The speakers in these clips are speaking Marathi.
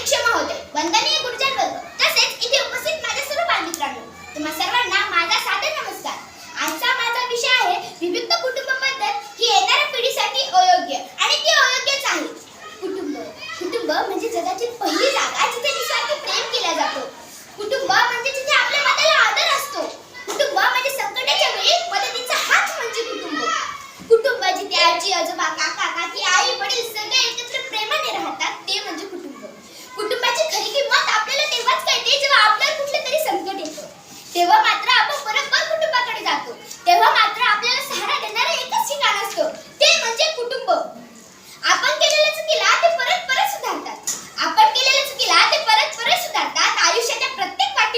मी क्षमा होते. वंदनीय गुरुजन तसेच इथे उपस्थित माझ्या सर्व बालमित्रांनो. तुम्हा सर्वांना माझा सादर नमस्कार. आजचा माझा विषय आहे विभक्त कुटुंब पद्धत ही येणाऱ्या पिढीसाठी अयोग्य आणि ती अयोग्यच आहे. कुटुंब. कुटुंब म्हणजे जगाची पहिली जागा जिथे निस्वार्थ प्रेम केला जातो. कुटुंब म्हणजे जिथे आपल्या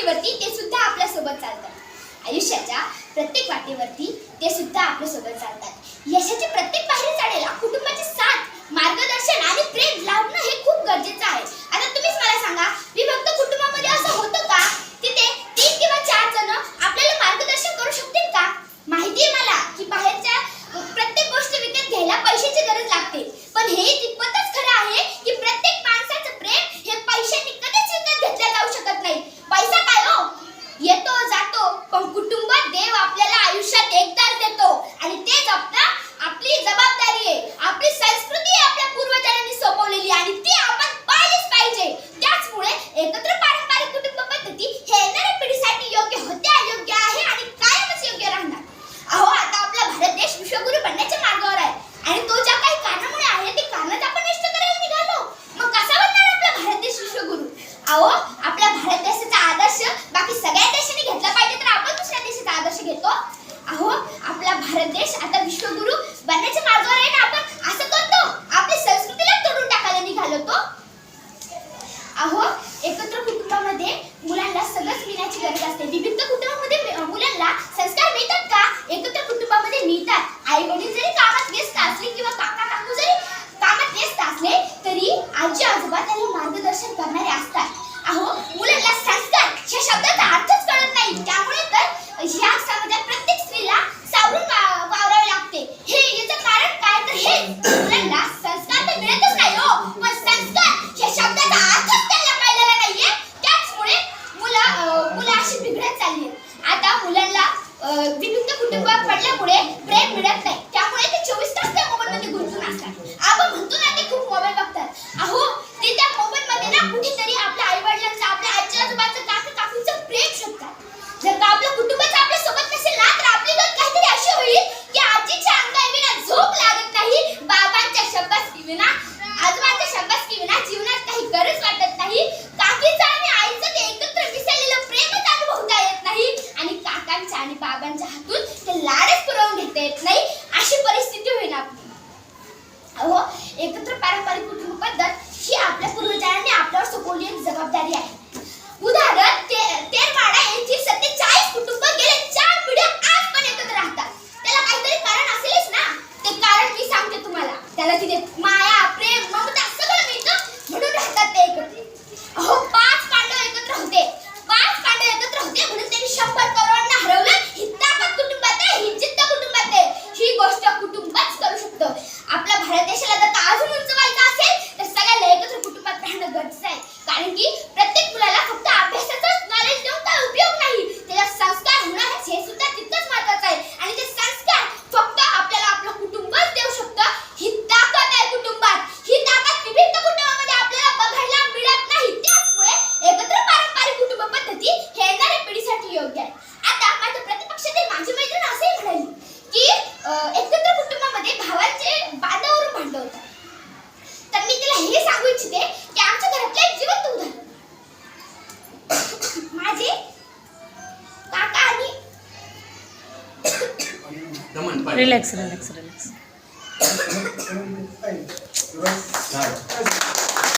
वाटेवरती ते सुद्धा आपल्यासोबत चालतात. आयुष्याच्या प्रत्येक वाटेवरती ते सुद्धा आपल्यासोबत चालतात. यशाच्या प्रत्येक बाहेर चढायला कुटुंबाचे साथ जबाबदारी आहे. उदाहरण ते, तेरवाडा यांची सत्तेचाळीस कुटुंब गेले चार पिढ्या आज पण एकत्र राहतात. त्याला काहीतरी कारण असेलच ना? ते कारण मी सांगते तुम्हाला. त्याला तिथे माया प्रेम ममता सगळं मिळतं म्हणून राहतात ते एकत्र. अहो पाच पांडव एकत्र होते. पाच पांडव एकत्र होते म्हणून त्यांनी शंभर करोडांना हरवलं ही ताकद कुटुंबात आहे ही जिद्द कुटुंबात आहे ही गोष्ट कुटुंबच करू शकतो. आपल्या भारत देशाला तर अजून उंच कारण की प्रत्येक मुलाला फक्त अभ्यासाचाच नॉलेज देऊन काय उपयोग नाही? त्याला संस्कार होणारच हे सुद्धा तितकंच महत्वाचं आहे. आणि ते संस्कार फक्त आपल्याला आपलं कुटुंबच देऊ शकतं. ही ताकद आहे कुटुंबात. ही ताकद विविध कुटुंबामध्ये आपल्याला बघायला मिळत नाही. त्याचमुळे एकत्र पारंपरिक कुटुंब पद्धती हे येणाऱ्या पिढीसाठी योग्य आहे. आता माझ्या प्रतिपक्षातील माझी मैत्रीण असे म्हणाली की एकत्र कुटुंबामध्ये भावांचे बांधावरून भांडलं तर मी तिला हे सांगू इच्छिते जिवंत उदाहरण माझे काका आणि रिलॅक्स रिलॅक्स रिलॅक्स